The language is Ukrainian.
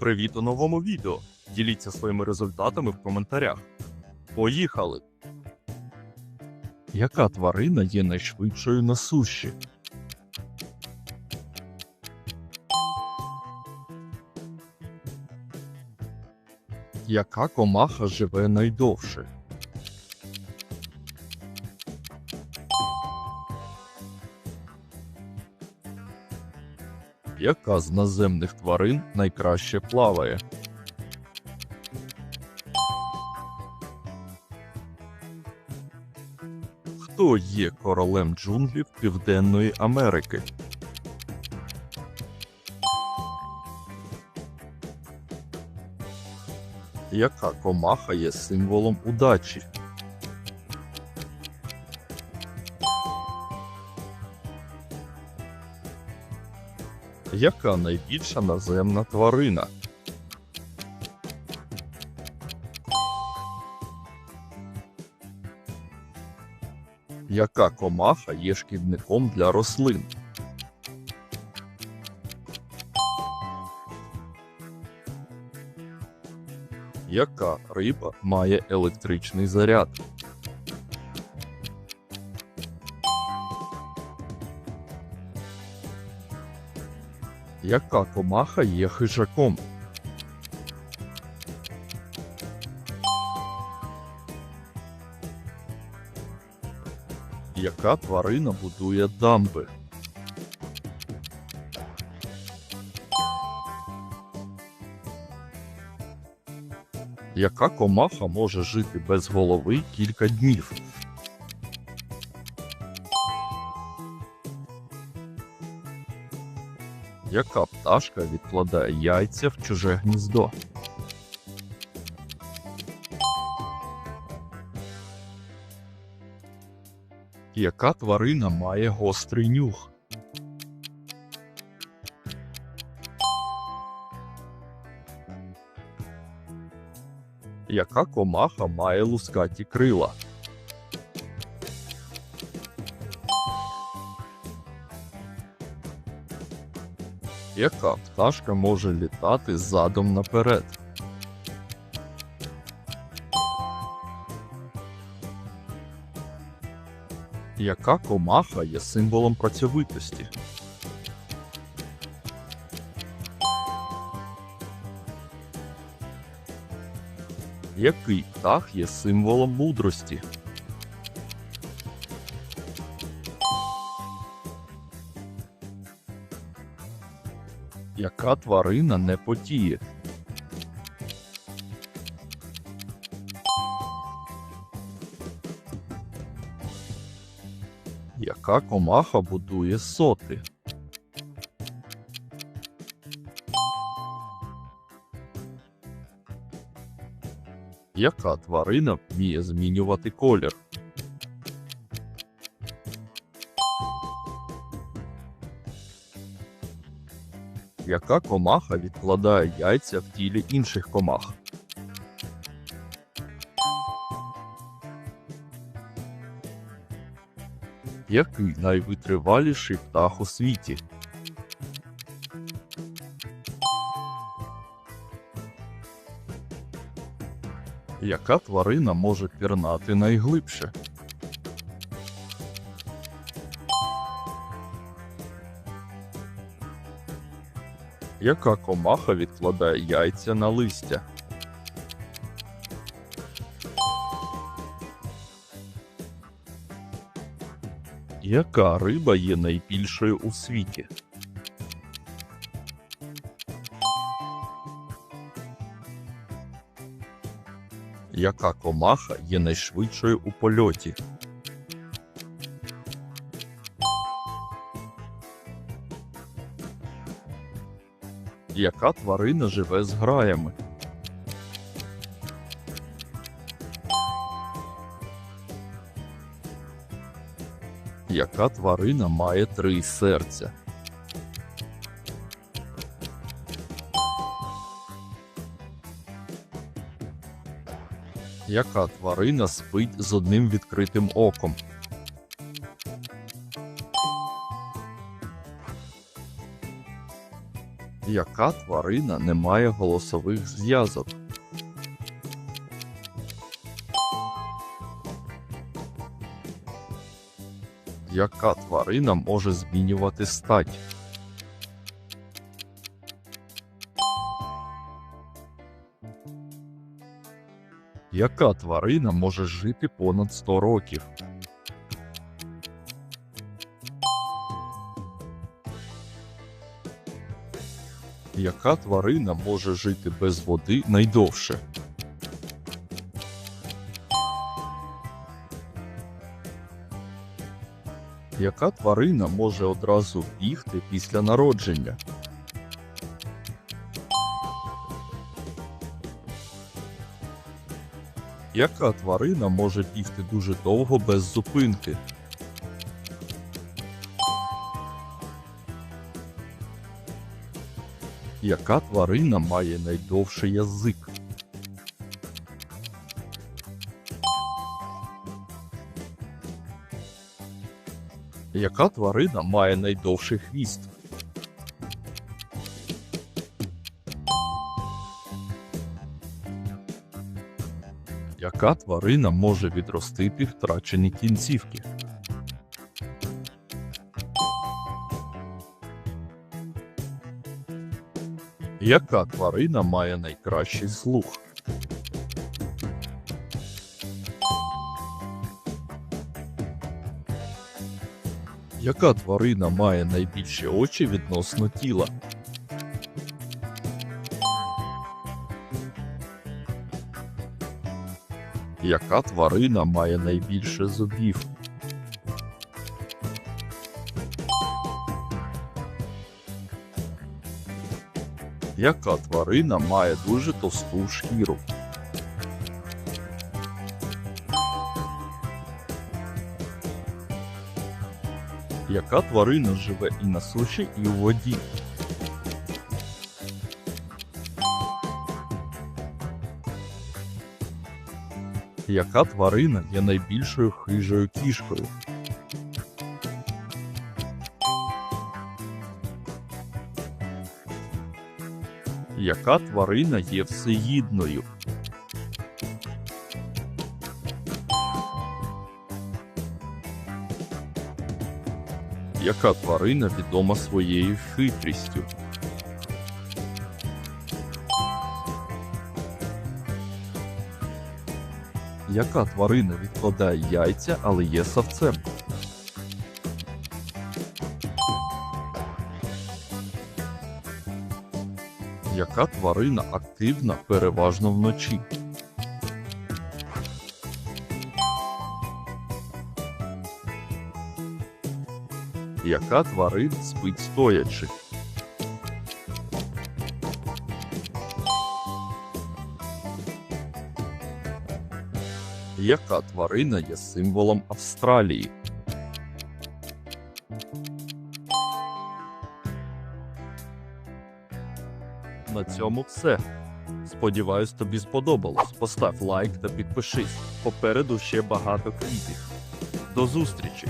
Привіт у новому відео. Діліться своїми результатами в коментарях. Поїхали! Яка тварина є найшвидшою на суші? Яка комаха живе найдовше? Яка з наземних тварин найкраще плаває? Хто є королем джунглів Південної Америки? Яка комаха є символом удачі? Яка найбільша наземна тварина? Яка комаха є шкідником для рослин? Яка риба має електричний заряд? Яка комаха є хижаком? Яка тварина будує дамби? Яка комаха може жити без голови кілька днів? Яка пташка відкладає яйця в чуже гніздо? Яка тварина має гострий нюх? Яка комаха має лускаті крила? Яка пташка може літати задом наперед? Яка комаха є символом працьовитості? Який птах є символом мудрості? Яка тварина не потіє? Яка комаха будує соти? Яка тварина вміє змінювати колір? Яка комаха відкладає яйця в тілі інших комах? Який найвитриваліший птах у світі? Яка тварина може пірнати найглибше? Яка комаха відкладає яйця на листя? Яка риба є найбільшою у світі? Яка комаха є найшвидшою у польоті? Яка тварина живе з граями? Яка тварина має три серця? Яка тварина спить з одним відкритим оком? Яка тварина не має голосових зв'язок? Яка тварина може змінювати стать? Яка тварина може жити понад 100 років? Яка тварина може жити без води найдовше? Яка тварина може одразу бігти після народження? Яка тварина може бігти дуже довго без зупинки? Яка тварина має найдовший язик? Яка тварина має найдовший хвіст? Яка тварина може відростити втрачені кінцівки? Яка тварина має найкращий слух? Яка тварина має найбільші очі відносно тіла? Яка тварина має найбільше зубів? Яка тварина має дуже товсту шкіру? Яка тварина живе і на суші, і у воді? Яка тварина є найбільшою хижою кішкою? Яка тварина є всеїдною? Яка тварина відома своєю хитрістю? Яка тварина відкладає яйця, але є савцем? Яка тварина активна переважно вночі? Яка тварина спить стоячи? Яка тварина є символом Австралії? На цьому все. Сподіваюсь, тобі сподобалось. Постав лайк та підпишись. Попереду ще багато квітів. До зустрічі!